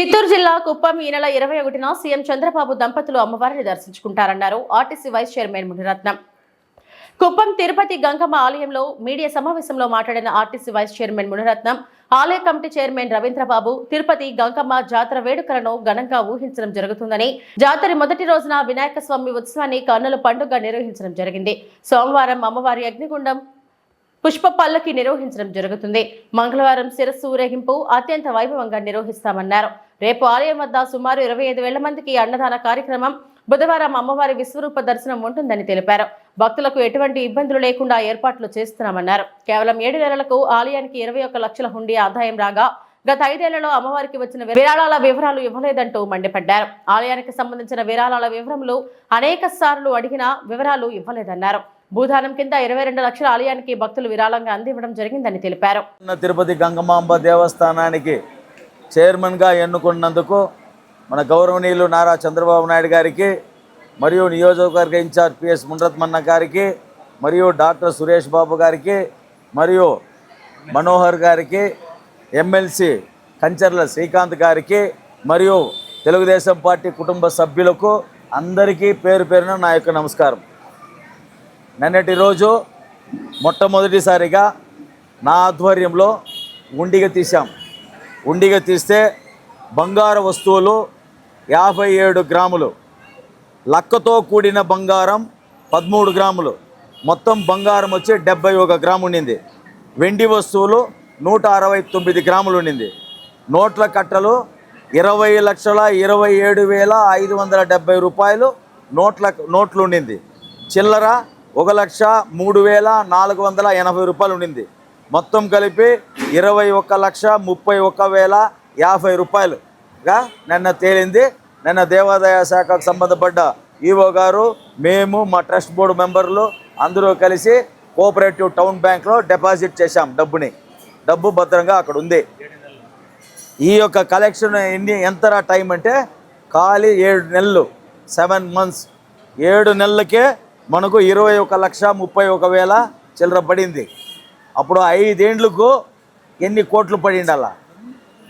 చిత్తూరు జిల్లా కుప్పం ఈ నెల ఇరవై ఒకటిన సీఎం చంద్రబాబు దంపతులు అమ్మవారిని దర్శించుకుంటారన్నారు RTC vice chairman Muniratnam. Kuppam Tirupati Gangamma ఆలయంలో మీడియా సమావేశంలో మాట్లాడిన ఆర్టీసీ వైస్ చైర్మన్ మునిరత్నం ఆలయ కమిటీ చైర్మన్ రవీంద్రబాబు తిరుపతి గంగమ్మ జాతర వేడుకలను ఘనంగా ఊహించడం జరుగుతుందని జాతర మొదటి రోజున వినాయక స్వామి ఉత్సవాన్ని కన్నుల పండుగ నిర్వహించడం జరిగింది. సోమవారం అమ్మవారి అగ్నిగుండం పుష్ప పల్లకి నిర్వహించడం జరుగుతుంది. మంగళవారం శిరస్సు ఊరేగింపు అత్యంత వైభవంగా నిర్వహిస్తామన్నారు. రేపు ఆలయం వద్ద సుమారు ఇరవై ఐదు వేల మందికి అన్నదాన కార్యక్రమం బుధవారం అమ్మవారి విశ్వరూప దర్శనం ఉంటుందని తెలిపారు. భక్తులకు ఎటువంటి ఇబ్బందులు లేకుండా ఏర్పాట్లు చేస్తున్నామన్నారు. కేవలం ఏడు నెలలకు ఆలయానికి ఇరవై ఒక్క లక్షల హుండీ ఆదాయం రాగా గత ఐదేళ్ళలో అమ్మవారికి వచ్చిన విరాళాల వివరాలు ఇవ్వలేదంటూ మండిపడ్డారు. ఆలయానికి సంబంధించిన విరాళాల వివరములు అనేక సార్లు అడిగినా వివరాలు ఇవ్వలేదన్నారు. భూదానం కింద ఇరవై రెండు లక్షల ఆలయానికి భక్తులు విరాళంగా అందివ్వడం జరిగిందని తెలిపారు. తిరుపతి గంగమాంబ దేవస్థానానికి చైర్మన్గా ఎన్నుకున్నందుకు మన గౌరవనీయులు నారా చంద్రబాబు నాయుడు గారికి మరియు నియోజకవర్గ ఇన్ఛార్జ్ పిఎస్ మునరత్మన్న గారికి మరియు డాక్టర్ సురేష్ బాబు గారికి మరియు మనోహర్ గారికి ఎమ్మెల్సీ కంచర్ల శ్రీకాంత్ గారికి మరియు తెలుగుదేశం పార్టీ కుటుంబ సభ్యులకు అందరికీ పేరు పేరున నా యొక్క నమస్కారం. నిన్నటి రోజు మొట్టమొదటిసారిగా నా ఆధ్వర్యంలో ఉండిగ తీసాం ఉండిగ తీస్తే బంగారు వస్తువులు యాభై ఏడు గ్రాములు లక్కతో కూడిన బంగారం పదమూడు గ్రాములు మొత్తం బంగారం వచ్చి డెబ్బై ఒక గ్రాము ఉండింది. వెండి వస్తువులు నూట అరవై తొమ్మిది గ్రాములు ఉండింది. నోట్ల కట్టలు ఇరవై లక్షల ఇరవై ఏడు వేల ఐదు వందల డెబ్బై రూపాయలు నోట్ల నోట్లు ఉండింది. చిల్లర ఒక లక్ష మూడు వేల నాలుగు వందల ఎనభై రూపాయలు ఉండింది. మొత్తం కలిపి ఇరవై ఒక్క లక్ష ముప్పై ఒక్క వేల యాభై రూపాయలుగా నిన్న తేలింది. నిన్న దేవాదాయ శాఖకు సంబంధపడ్డ ఈవో గారు మేము మా ట్రస్ట్ బోర్డు మెంబర్లు అందరూ కలిసి కోఆపరేటివ్ టౌన్ బ్యాంక్లో డిపాజిట్ చేశాం డబ్బుని. డబ్బు భద్రంగా అక్కడ ఉంది. ఈ యొక్క కలెక్షన్ ఎన్ని ఎంతరా టైం అంటే ఖాళీ ఏడు నెలలు సెవెన్ మంత్స్. ఏడు నెలలకే మనకు ఇరవై ఒక లక్ష ముప్పై ఒక వేల చిల్లర పడింది. అప్పుడు ఐదేండ్లకు ఎన్ని కోట్లు పడింది అలా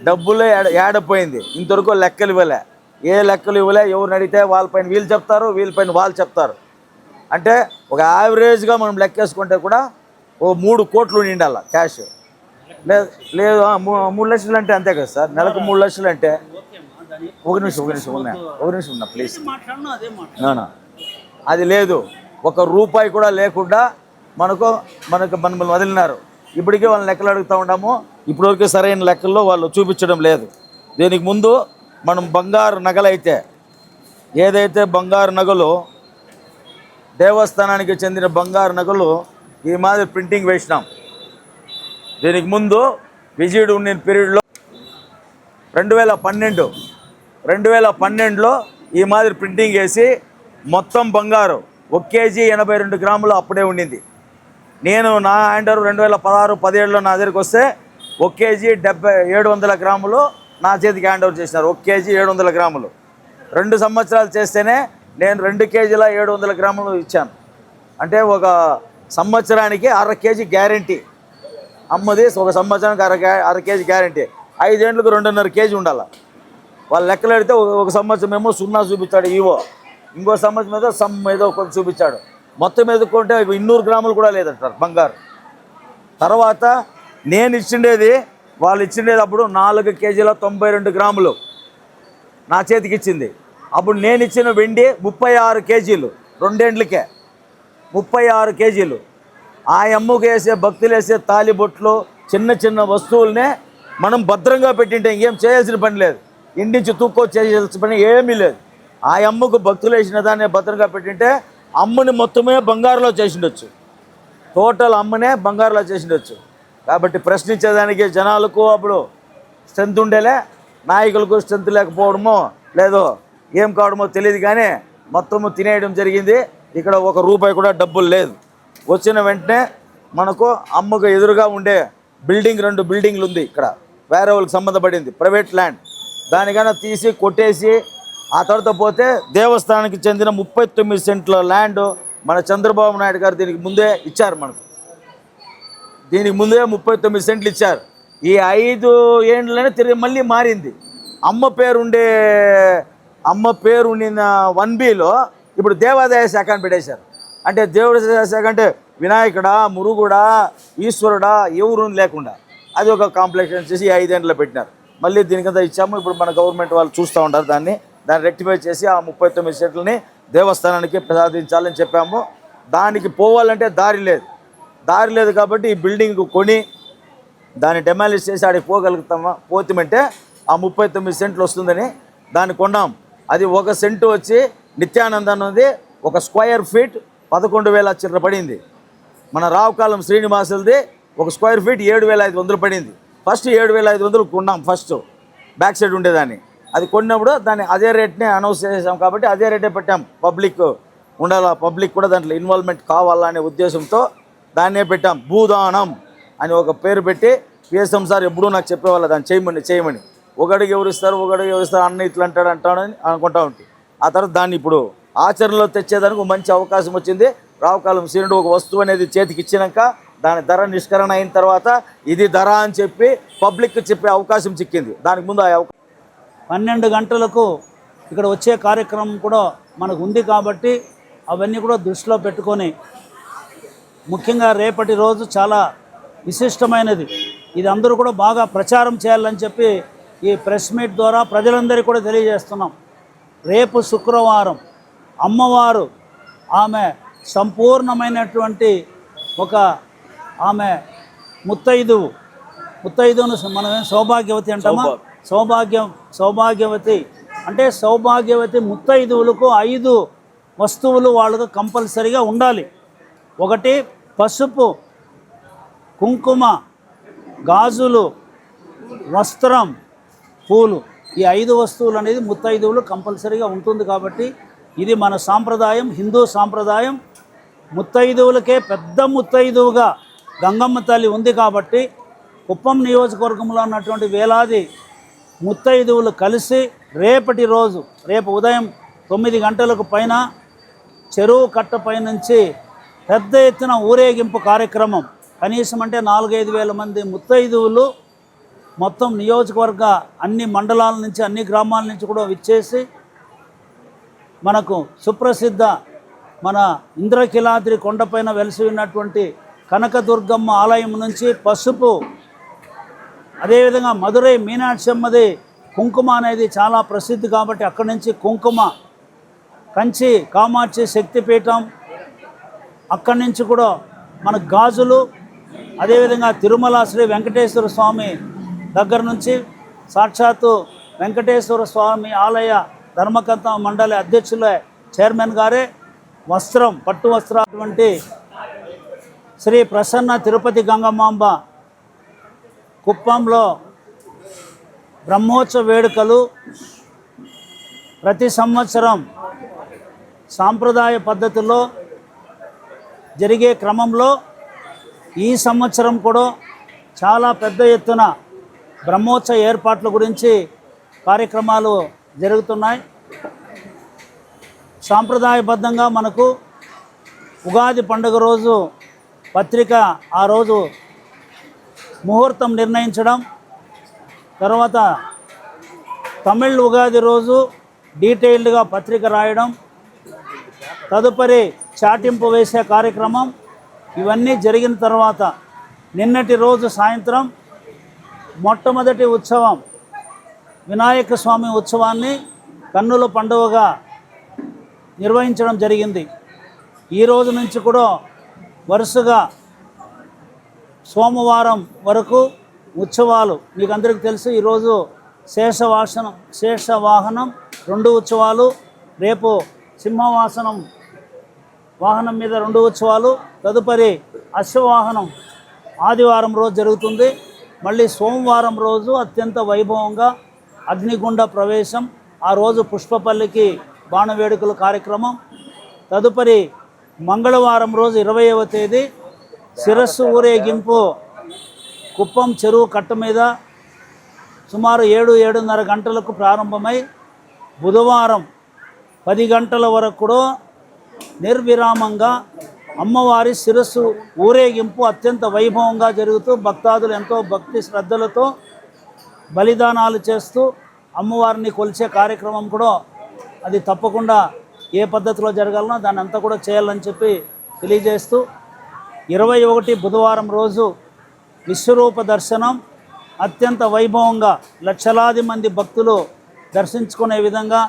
డబ్బులే ఏడ- ఏడపోయింది ఇంతవరకు లెక్కలు ఇవ్వలే. ఏ లెక్కలు ఇవ్వలే? ఎవరిని అడిగితే వాళ్ళపైన వీళ్ళు చెప్తారు వీళ్ళపైన వాళ్ళు చెప్తారు. అంటే ఒక యావరేజ్గా మనం లెక్కేసుకుంటే కూడా ఓ మూడు కోట్లు నిండాల క్యాష్. లేదు లేదు మూడు లక్షలు అంటే అంతే కదా సార్? నెలకు మూడు లక్షలు అంటే ఒక నిమిషం ఒక నిమిషం ఉన్నా ఒక నిమిషం ఉన్నా ప్లీజ్. అది లేదు. ఒక రూపాయి కూడా లేకుండా మనకు మనకు మనల్ని వదిలినారు. ఇప్పటికే వాళ్ళని లెక్కలు అడుగుతూ ఉన్నాము. ఇప్పటివరకు సరైన లెక్కల్లో వాళ్ళు చూపించడం లేదు. దీనికి ముందు మనం బంగారు నగలైతే ఏదైతే బంగారు నగలు దేవస్థానానికి చెందిన బంగారు నగలు ఈ మాదిరి ప్రింటింగ్ వేసినాం. దీనికి ముందు విజయుడు ఉన్న పీరియడ్లో రెండు వేల పన్నెండు రెండు వేల పన్నెండులో ఈ మాదిరి ప్రింటింగ్ వేసి మొత్తం బంగారు ఒక కేజీ ఎనభై రెండు గ్రాములు అప్పుడే ఉండింది. నేను నా హ్యాండర్ రెండు వేల పదహారు పదిహేడులో నా దగ్గరికి వస్తే ఒక కేజీ డెబ్బై ఏడు వందల గ్రాములు నా చేతికి హ్యాండ్ ఓవర్ చేసినారు. ఒక కేజీ ఏడు వందల గ్రాములు. రెండు సంవత్సరాలు చేస్తేనే నేను రెండు కేజీల ఏడు వందల గ్రాములు ఇచ్చాను. అంటే ఒక సంవత్సరానికి అర కేజీ గ్యారంటీ. అమ్మది ఒక సంవత్సరానికి అర అర కేజీ గ్యారంటీ. ఐదేండ్లకు రెండున్నర కేజీ ఉండాలి. వాళ్ళు లెక్కలు పెడితే ఒక- సంవత్సరం ఏమో సున్నా చూపిస్తాడు ఈవో. ఇంకో సంబంధం మీద సమ్ ఏదో కొంచెం చూపించాడు. మొత్తం ఎదుర్కొంటే ఇన్నూరు గ్రాములు కూడా లేదంటారు బంగారు. తర్వాత నేను ఇచ్చిండేది వాళ్ళు ఇచ్చిండేది అప్పుడు నాలుగు కేజీల తొంభై రెండు గ్రాములు. నా చేతికి ఇచ్చింది. అప్పుడు నేను ఇచ్చిన వెండి ముప్పై ఆరు కేజీలు రెండేండ్లకే. ముప్పై ఆరు కేజీలు. ఆ అమ్మకు వేసే భక్తులు వేసే తాలిబొట్లు చిన్న చిన్న వస్తువులనే మనం భద్రంగా పెట్టింటే ఇంకేం చేయాల్సిన పని లేదు. ఇంటించి తూక్కో చేయాల్సిన పని ఏమీ లేదు. ఆ అమ్మకు భక్తులు వేసిన దాన్ని భద్రంగా పెట్టింటే అమ్మని మొత్తమే బంగారులో చేసిండొచ్చు. టోటల్ అమ్మనే బంగారులో చేసిండొచ్చు. కాబట్టి ప్రశ్నించేదానికి జనాలకు అప్పుడు స్ట్రెంత్ ఉండేలే నాయకులకు స్ట్రెంత్ లేకపోవడమో లేదో ఏం కావడమో తెలియదు కానీ మొత్తము తినేయడం జరిగింది. ఇక్కడ ఒక రూపాయి కూడా డబ్బులు లేదు. వచ్చిన వెంటనే మనకు అమ్మకు ఎదురుగా ఉండే బిల్డింగ్ రెండు బిల్డింగ్లు ఉంది ఇక్కడ. వేరే వాళ్ళకి సంబంధపడింది ప్రైవేట్ ల్యాండ్. దానికన్నా తీసి కొట్టేసి ఆ తర్వాత పోతే దేవస్థానానికి చెందిన ముప్పై తొమ్మిది సెంట్ల ల్యాండ్ మన చంద్రబాబు నాయుడు గారు దీనికి ముందే ఇచ్చారు మనకు. దీనికి ముందే ముప్పై తొమ్మిది సెంట్లు ఇచ్చారు. ఈ ఐదు ఏండ్లనే తిరిగి మళ్ళీ మారింది. అమ్మ పేరుండే అమ్మ పేరుండిన వన్ బిలో ఇప్పుడు దేవాదాయ శాఖ అని పెట్టేశారు. అంటే దేవుడి శాఖ అంటే వినాయకుడా మురుగుడా ఈశ్వరుడా ఎవరు లేకుండా. అది ఒక కాంప్లెక్షన్ చేసి ఈ ఐదేండ్లో పెట్టినారు. మళ్ళీ దీనికంతా ఇచ్చాము. ఇప్పుడు మన గవర్నమెంట్ వాళ్ళు చూస్తూ ఉంటారు దాన్ని. దాన్ని రెక్టిఫై చేసి ఆ ముప్పై తొమ్మిది సీట్లని దేవస్థానానికి ప్రసాదించాలని చెప్పాము. దానికి పోవాలంటే దారి లేదు. దారి లేదు కాబట్టి ఈ బిల్డింగ్ కొని దాన్ని డెమాలిష్ చేసి ఆడికి పోగలుగుతామా? పోతామంటే ఆ ముప్పై తొమ్మిది సెంట్లు వస్తుందని దాన్ని కొన్నాం. అది ఒక సెంటు వచ్చి నిత్యానంద అన్నది ఒక స్క్వయర్ ఫీట్ పదకొండు వేల చిల్లర పడింది. మన రావుకాలం శ్రీనివాసులది ఒక స్క్వేర్ ఫీట్ ఏడు వేల ఐదు వందలు పడింది. ఫస్ట్ ఏడు వేల ఐదు వందలు కొన్నాం ఫస్ట్. బ్యాక్ సైడ్ ఉండేదాన్ని. అది కొన్నప్పుడు దాన్ని అదే రేట్నే అనౌన్స్ చేసాం కాబట్టి అదే రేటే పెట్టాం. పబ్లిక్ ఉండాలా? పబ్లిక్ కూడా దాంట్లో ఇన్వాల్వ్మెంట్ కావాలా అనే ఉద్దేశంతో దాన్నే పెట్టాం. భూదానం అని ఒక పేరు పెట్టి పిఎస్ఎం సార్ ఎప్పుడూ నాకు చెప్పేవాళ్ళు దాన్ని చేయమని చేయమని. ఒకడికి ఎవరు ఇస్తారు ఒకడికి ఎవరు ఇస్తారు అన్న ఇట్లా అంటాడు అంటాడని అనుకుంటా ఉంటాయి ఆ తర్వాత దాన్ని ఇప్పుడు ఆచరణలో తెచ్చేదానికి ఒక మంచి అవకాశం వచ్చింది. రావుకాలం సీనుడు ఒక వస్తువు అనేది చేతికి ఇచ్చినాక దాని ధర నిష్కరణ అయిన తర్వాత ఇది ధర అని చెప్పి పబ్లిక్ చెప్పే అవకాశం చిక్కింది. దానికి ముందు ఆ పన్నెండు గంటలకు ఇక్కడ వచ్చే కార్యక్రమం కూడా మనకు ఉంది కాబట్టి అవన్నీ కూడా దృష్టిలో పెట్టుకొని ముఖ్యంగా రేపటి రోజు చాలా విశిష్టమైనది. ఇది అందరూ కూడా బాగా ప్రచారం చేయాలని చెప్పి ఈ ప్రెస్ మీట్ ద్వారా ప్రజలందరికీ కూడా తెలియజేస్తున్నాం. రేపు శుక్రవారం అమ్మవారు ఆమె సంపూర్ణమైనటువంటి ఒక ఆమె ముత్తైదువు. ముత్తైదువును మనం సౌభాగ్యవతి అంటామా? సౌభాగ్యం సౌభాగ్యవతి. అంటే సౌభాగ్యవతి ముత్తైదువులకు ఐదు వస్తువులు వాళ్ళకు కంపల్సరిగా ఉండాలి. ఒకటి పసుపు కుంకుమ గాజులు వస్త్రం పూలు. ఈ ఐదు వస్తువులు అనేది ముత్తైదువులు కంపల్సరీగా ఉంటుంది కాబట్టి ఇది మన సాంప్రదాయం హిందూ సాంప్రదాయం. ముత్తైదువులకే పెద్ద ముత్తైదువుగా గంగమ్మ తల్లి ఉంది కాబట్టి కుప్పం నియోజకవర్గంలో ఉన్నటువంటి వేలాది ముత్తైదువులు కలిసి రేపటి రోజు రేపు ఉదయం తొమ్మిది గంటలకు పైన చెరువు కట్ట నుంచి పెద్ద ఎత్తున ఊరేగింపు కార్యక్రమం. కనీసం అంటే నాలుగైదు వేల మంది ముత్తైదువులు మొత్తం నియోజకవర్గ అన్ని మండలాల నుంచి అన్ని గ్రామాల నుంచి కూడా విచ్చేసి మనకు సుప్రసిద్ధ మన ఇంద్రకిలాద్రి కొండపైన వెలిసి ఉన్నటువంటి కనకదుర్గమ్మ ఆలయం నుంచి పసుపు అదేవిధంగా మధురై మీనాక్షమ్మది కుంకుమ అనేది చాలా ప్రసిద్ధి కాబట్టి అక్కడి నుంచి కుంకుమ కంచి కామాక్షి శక్తిపీఠం అక్కడి నుంచి కూడా మన గాజులు అదేవిధంగా తిరుమల శ్రీ వెంకటేశ్వర స్వామి దగ్గర నుంచి సాక్షాత్తు వెంకటేశ్వర స్వామి ఆలయ ధర్మకర్త మండలి అధ్యక్షుల చైర్మన్ గారే వస్త్రం పట్టు వస్త్రం అటువంటి శ్రీ ప్రసన్న తిరుపతి గంగమాంబ కుప్పంలో బ్రహ్మోత్సవ వేడుకలు ప్రతి సంవత్సరం సాంప్రదాయ పద్ధతిలో జరిగే క్రమంలో ఈ సంవత్సరం కూడా చాలా పెద్ద ఎత్తున బ్రహ్మోత్సవ ఏర్పాట్ల గురించి కార్యక్రమాలు జరుగుతున్నాయి. సాంప్రదాయబద్ధంగా మనకు ఉగాది పండుగ రోజు పత్రిక ఆ రోజు ముహూర్తం నిర్ణయించడం తర్వాత తమిళ్ ఉగాది రోజు డీటెయిల్డ్గా పత్రిక రాయడం తదుపరి చాటింపు వేసే కార్యక్రమం ఇవన్నీ జరిగిన తర్వాత నిన్నటి రోజు సాయంత్రం మొట్టమొదటి ఉత్సవం వినాయక స్వామి ఉత్సవాన్ని కన్నుల పండుగగా నిర్వహించడం జరిగింది. ఈ రోజు నుంచి కూడా వరుసగా సోమవారం వరకు ఉత్సవాలు. మీకు అందరికీ తెలుసు ఈరోజు శేషవాసనం శేషవాహనం రెండు ఉత్సవాలు. రేపు సింహవాసనం వాహనం మీద రెండు ఉత్సవాలు. తదుపరి అశ్వవాహనం ఆదివారం రోజు జరుగుతుంది. మళ్ళీ సోమవారం రోజు అత్యంత వైభవంగా అగ్నిగుండ ప్రవేశం ఆ రోజు పుష్పపల్లికి బాణవేడుకల కార్యక్రమం. తదుపరి మంగళవారం రోజు ఇరవైవ తేదీ శిరస్సు ఊరేగింపు. కుప్పం చెరువు కట్ట మీద సుమారు ఏడు ఏడున్నర గంటలకు ప్రారంభమై బుధవారం పది గంటల వరకు కూడా నిర్విరామంగా అమ్మవారి శిరస్సు ఊరేగింపు అత్యంత వైభవంగా జరుగుతూ భక్తాదులు ఎంతో భక్తి శ్రద్ధలతో బలిదానాలు చేస్తూ అమ్మవారిని కొలిచే కార్యక్రమం కూడా అది తప్పకుండా ఏ పద్ధతిలో జరగాలనో దాన్ని అంతా కూడా చేయాలని చెప్పి తెలియజేస్తూ ఇరవై ఒకటి బుధవారం రోజు విశ్వరూప దర్శనం. అత్యంత వైభవంగా లక్షలాది మంది భక్తులు దర్శించుకునే విధంగా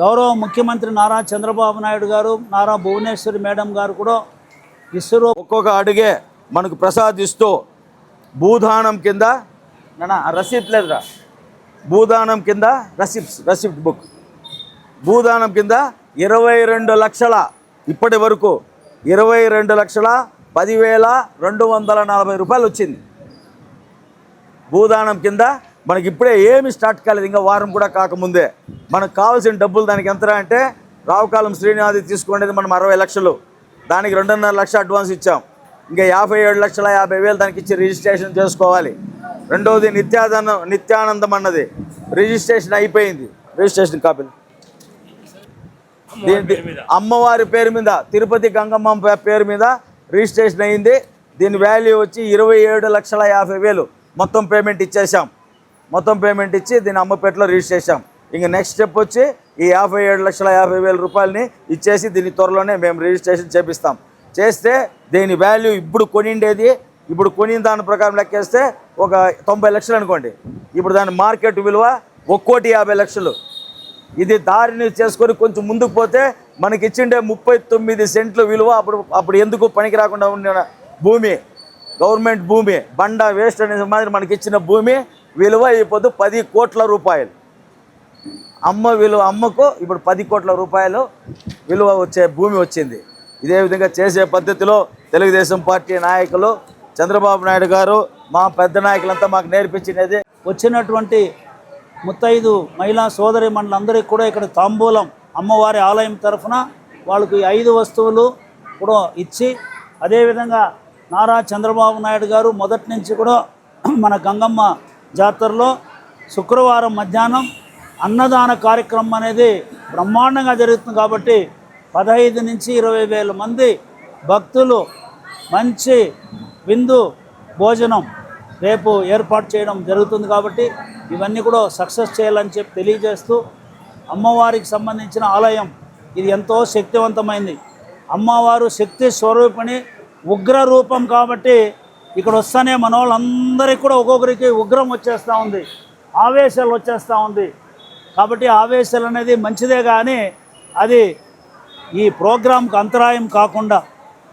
గౌరవ ముఖ్యమంత్రి నారా చంద్రబాబు నాయుడు గారు నారా భువనేశ్వరి మేడం గారు కూడా విశ్వరూప ఒక్కొక్క అడుగే మనకు ప్రసాదిస్తూ భూదానం కింద ఆ రసీద్ లేదురా. భూదానం కింద రసిప్ట్స్ రసిప్ట్ బుక్. భూదానం కింద ఇరవై రెండు లక్షల ఇప్పటి వరకు ఇరవై రెండు లక్షల పదివేల రెండు వందల నలభై రూపాయలు వచ్చింది. భూదానం కింద మనకి ఇప్పుడే ఏమి స్టార్ట్ కాలేదు ఇంకా వారం కూడా కాకముందే. మనకు కావాల్సిన డబ్బులు దానికి ఎంతరా అంటే రావుకాలం శ్రీనివాది తీసుకునేది మనం అరవై లక్షలు. దానికి రెండున్నర లక్ష అడ్వాన్స్ ఇచ్చాం. ఇంకా యాభై ఏడు లక్షల యాభై వేలు దానికి ఇచ్చి రిజిస్ట్రేషన్ చేసుకోవాలి. రెండవది నిత్యానందం నిత్యానందం అన్నది. రిజిస్ట్రేషన్ అయిపోయింది. రిజిస్ట్రేషన్ కాపీలు. అమ్మవారి పేరు మీద తిరుపతి గంగమ్మ పేరు మీద రిజిస్ట్రేషన్ అయింది. దీని వాల్యూ వచ్చి ఇరవై ఏడు లక్షల యాభై వేలు. మొత్తం పేమెంట్ ఇచ్చేసాం మొత్తం పేమెంట్ ఇచ్చి దీని అమ్మపేటలో రిజిస్టర్ చేసాం ఇంక నెక్స్ట్ స్టెప్ వచ్చి ఈ యాభై ఏడు లక్షల యాభై వేల రూపాయలని ఇచ్చేసి దీని త్వరలోనే మేము రిజిస్ట్రేషన్ చేపిస్తాం. చేస్తే దీని వాల్యూ ఇప్పుడు కొనిండేది. ఇప్పుడు కొనిన దాని ప్రకారం లెక్కేస్తే ఒక తొంభై లక్షలు అనుకోండి. ఇప్పుడు దాని మార్కెట్ విలువ ఒక్కోటి యాభై లక్షలు. ఇది దారిని చేసుకొని కొంచెం ముందుకు పోతే మనకి ఇచ్చిండే ముప్పై తొమ్మిది సెంట్లు విలువ. అప్పుడు అప్పుడు ఎందుకు పనికి రాకుండా ఉండిన భూమి? గవర్నమెంట్ భూమి. బండ వేస్ట్ అనే మాదిరి మనకి ఇచ్చిన భూమి విలువ ఇప్పుడు పది కోట్ల రూపాయలు. అమ్మ విలువ అమ్మకు ఇప్పుడు పది కోట్ల రూపాయలు విలువ వచ్చే భూమి వచ్చింది. ఇదే విధంగా చేసే పద్ధతిలో తెలుగుదేశం పార్టీ నాయకులు చంద్రబాబు నాయుడు గారు మా పెద్ద నాయకులంతా మాకు నేర్పించినది. వచ్చినటువంటి ముత్తైదు మహిళా సోదరి మండలందరికీ కూడా ఇక్కడ తాంబూలం అమ్మవారి ఆలయం తరఫున వాళ్ళకి ఐదు వస్తువులు కూడా ఇచ్చి అదేవిధంగా నారా చంద్రబాబు నాయుడు గారు మొదటి నుంచి కూడా మన గంగమ్మ జాతరలో శుక్రవారం మధ్యాహ్నం అన్నదాన కార్యక్రమం అనేది బ్రహ్మాండంగా జరుగుతుంది కాబట్టి పదహైదు నుంచి ఇరవై వేల మంది భక్తులు మంచి విందు భోజనం రేపు ఏర్పాటు చేయడం జరుగుతుంది కాబట్టి ఇవన్నీ కూడా సక్సెస్ చేయాలని చెప్పి తెలియజేస్తూ అమ్మవారికి సంబంధించిన ఆలయం. ఇది ఎంతో శక్తివంతమైంది. అమ్మవారు శక్తి స్వరూపిణి ఉగ్ర రూపం కాబట్టి ఇక్కడ వస్తానే మన వాళ్ళందరికీ కూడా ఒక్కొక్కరికి ఉగ్రం వచ్చేస్తూ ఉంది. ఆవేశాలు వచ్చేస్తూ ఉంది. కాబట్టి ఆవేశాలు అనేది మంచిదే కానీ అది ఈ ప్రోగ్రాంకు అంతరాయం కాకుండా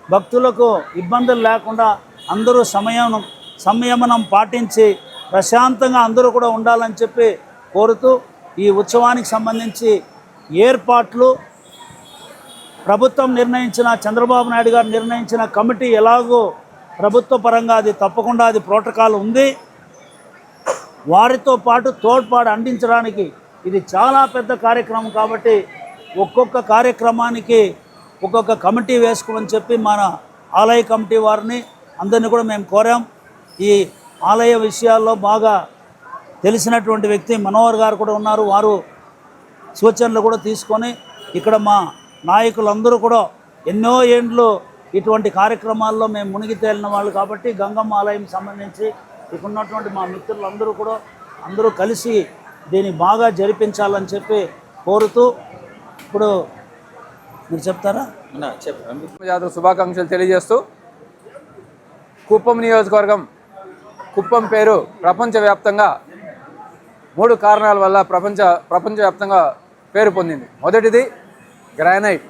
భక్తులకు ఇబ్బందులు లేకుండా అందరూ సమయం సంయమనం పాటించి ప్రశాంతంగా అందరూ కూడా ఉండాలని చెప్పి కోరుతూ ఈ ఉత్సవానికి సంబంధించి ఏర్పాట్లు ప్రభుత్వం నిర్ణయించిన చంద్రబాబు నాయుడు గారు నిర్ణయించిన కమిటీ ఎలాగో ప్రభుత్వ పరంగా అది తప్పకుండా అది ప్రోటోకాల్ ఉంది. వారితో పాటు తోడ్పాటు అందించడానికి ఇది చాలా పెద్ద కార్యక్రమం కాబట్టి ఒక్కొక్క కార్యక్రమానికి ఒక్కొక్క కమిటీ వేసుకోమని చెప్పి మన ఆలయ కమిటీ వారిని అందరినీ కూడా మేము కోరాం. ఈ ఆలయ విషయాల్లో బాగా తెలిసినటువంటి వ్యక్తి మనోహర్ గారు కూడా ఉన్నారు. వారు సూచనలు కూడా తీసుకొని ఇక్కడ మా నాయకులందరూ కూడా ఎన్నో ఏండ్లు ఇటువంటి కార్యక్రమాల్లో మేము మునిగి తేలిన వాళ్ళు కాబట్టి గంగమ్మ ఆలయం సంబంధించి ఇక్కడ ఉన్నటువంటి మా మిత్రులందరూ కూడా అందరూ కలిసి దీన్ని బాగా జరిపించాలని చెప్పి కోరుతూ ఇప్పుడు మీరు చెప్తారా? జాతర శుభాకాంక్షలు తెలియజేస్తూ కుప్పం నియోజకవర్గం కుప్పం పేరు ప్రపంచవ్యాప్తంగా మూడు కారణాల వల్ల ప్రపంచ ప్రపంచవ్యాప్తంగా పేరు పొందింది. మొదటిది గ్రానైట్.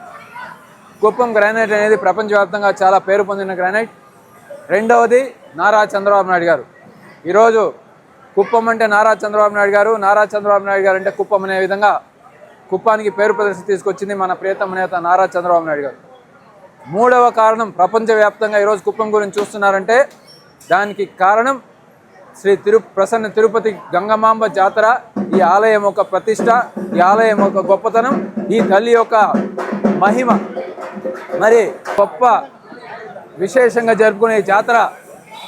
కుప్పం గ్రానైట్ అనేది ప్రపంచవ్యాప్తంగా చాలా పేరు పొందిన గ్రానైట్. రెండవది నారా చంద్రబాబు నాయుడు గారు. ఈరోజు కుప్పం అంటే నారా చంద్రబాబు నాయుడు గారు. నారా చంద్రబాబు నాయుడు గారు అంటే కుప్పం అనే విధంగా కుప్పానికి పేరు ప్రదర్శన తీసుకొచ్చింది మన ప్రియతమ నేత నారా చంద్రబాబు నాయుడు గారు. మూడవ కారణం ప్రపంచవ్యాప్తంగా ఈరోజు కుప్పం గురించి చూస్తున్నారంటే దానికి కారణం శ్రీ తిరు ప్రసన్న తిరుపతి గంగమాంబ జాతర ఈ ఆలయం యొక్క ప్రతిష్ట ఈ ఆలయం యొక్క గొప్పతనం ఈ తల్లి యొక్క మహిమ. మరి గొప్ప విశేషంగా జరుపుకునే జాతర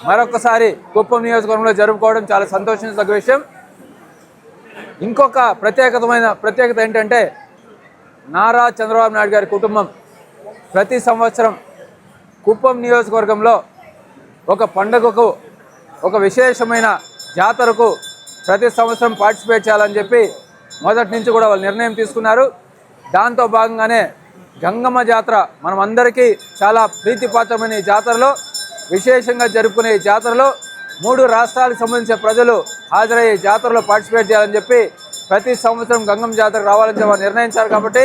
మరొకసారి కుప్పం నియోజకవర్గంలో జరుపుకోవడం చాలా సంతోషించదగ్గ విషయం. ఇంకొక ప్రత్యేకతమైన ప్రత్యేకత ఏంటంటే నారా చంద్రబాబు నాయుడు గారి కుటుంబం ప్రతి సంవత్సరం కుప్పం నియోజకవర్గంలో ఒక పండుగకు ఒక విశేషమైన జాతరకు ప్రతి సంవత్సరం పార్టిసిపేట్ చేయాలని చెప్పి మొదటి నుంచి కూడా వాళ్ళు నిర్ణయం తీసుకున్నారు. దాంతో భాగంగానే గంగమ్మ జాతర మనం అందరికీ చాలా ప్రీతిపాత్రమైన ఈ జాతరలో విశేషంగా జరుపుకునే ఈ జాతరలో మూడు రాష్ట్రాలకు సంబంధించిన ప్రజలు హాజరయ్యే జాతరలో పార్టిసిపేట్ చేయాలని చెప్పి ప్రతి సంవత్సరం గంగమ్మ జాతరకు రావాలని చెప్పి నిర్ణయించారు కాబట్టి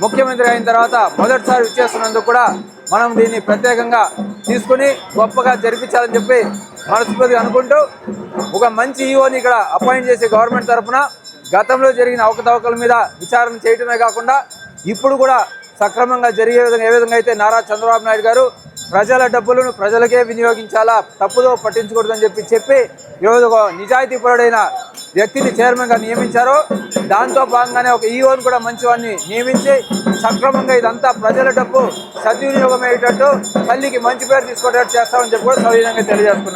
ముఖ్యమంత్రి అయిన తర్వాత మొదటిసారి విచ్చేస్తున్నందుకు కూడా మనం దీన్ని ప్రత్యేకంగా తీసుకుని గొప్పగా జరిపించాలని చెప్పి మనస్ఫూర్తిగా అనుకుంటూ ఒక మంచి ఈఓని ఇక్కడ అపాయింట్ చేసే గవర్నమెంట్ తరఫున గతంలో జరిగిన అవకతవకల మీద విచారణ చేయటమే కాకుండా ఇప్పుడు కూడా సక్రమంగా జరిగే విధంగా ఏ విధంగా అయితే నారా చంద్రబాబు నాయుడు గారు ప్రజల డబ్బులను ప్రజలకే వినియోగించాలా తప్పుదో పట్టించకూడదని చెప్పి చెప్పి ఈరోజు ఒక నిజాయితీపరుడైన వ్యక్తిని చైర్మన్గా నియమించారో దాంతో భాగంగానే ఒక ఈఓని కూడా మంచివాడిని నియమించి సక్రమంగా ఇదంతా ప్రజల డబ్బు సద్వినియోగం అయ్యేటట్టు తల్లికి మంచి పేరు తీసుకునేటట్టు చేస్తామని చెప్పి కూడా సవినయంగా తెలియజేసుకున్నాం